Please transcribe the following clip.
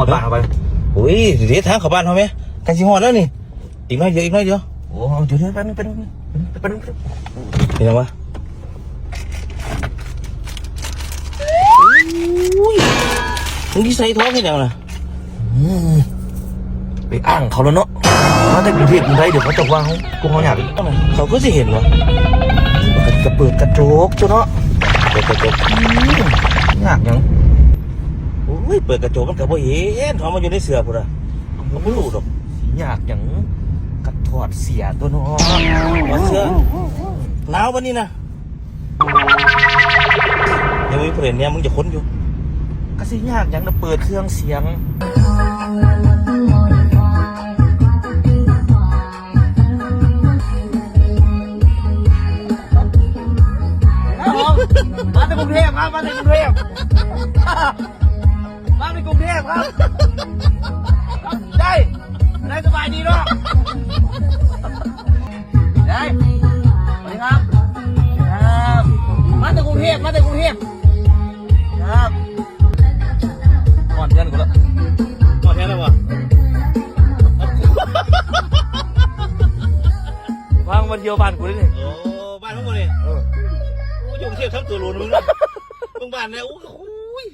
อดบ้านเข้าไปโอ้ยเดี๋ยวทางเข้าบ้านเขาไหมกันสิฮอดแล้วนี่ อีกน้อยเดียวอีกน้อยเดียวโอ้เดี๋ยวเดี๋ยวแป๊บนึงแป๊บนึงแป๊บนึงเห็นไหมวะอุ้ยมึงที่ใส่ท้องกันยังล่ะไปอ้างเขาแล้วเนาะมาแต่กรุงเทพกรุงไทยเดี๋ยวเขาจะว่าเขาพวกเขาอยากเขาก็สิเห็นวะกระเปิดกระโจกจ้ะเนาะกระโจกอยากยัง ยเปิดกระจกมันก็บ่เห็นท้องมันอยู่ในเสือพุ่นอะมันไม่รู้ดอกอยากหยังกระถอดเสียตัวเนาะว่าเสือหนาววันนี้นะยังไม่มีประเด็นเนี่ยมึงจะค้นอยู่ก็สิยากหยังนะเปิดเครื่องเสียงมาจากกรุงเทพครับมาจากกรุงเทพมาจากกรุ งเทพครับได้ได้สบายดีเนาะได้สวัสดีครับครับมาจากกรุงเทพมาจากกรุงเทพครับก่อนเพื่อนกูแล้วพอแท้แล้ววะพังมาเที่ยวบ้านกูเลยนี่โอ้บ้านทั้งหมดเลยเออโอ้ยงเทียบทั้งตัวรูนมึงนะมึงบ้านเนี่ยโอ้ย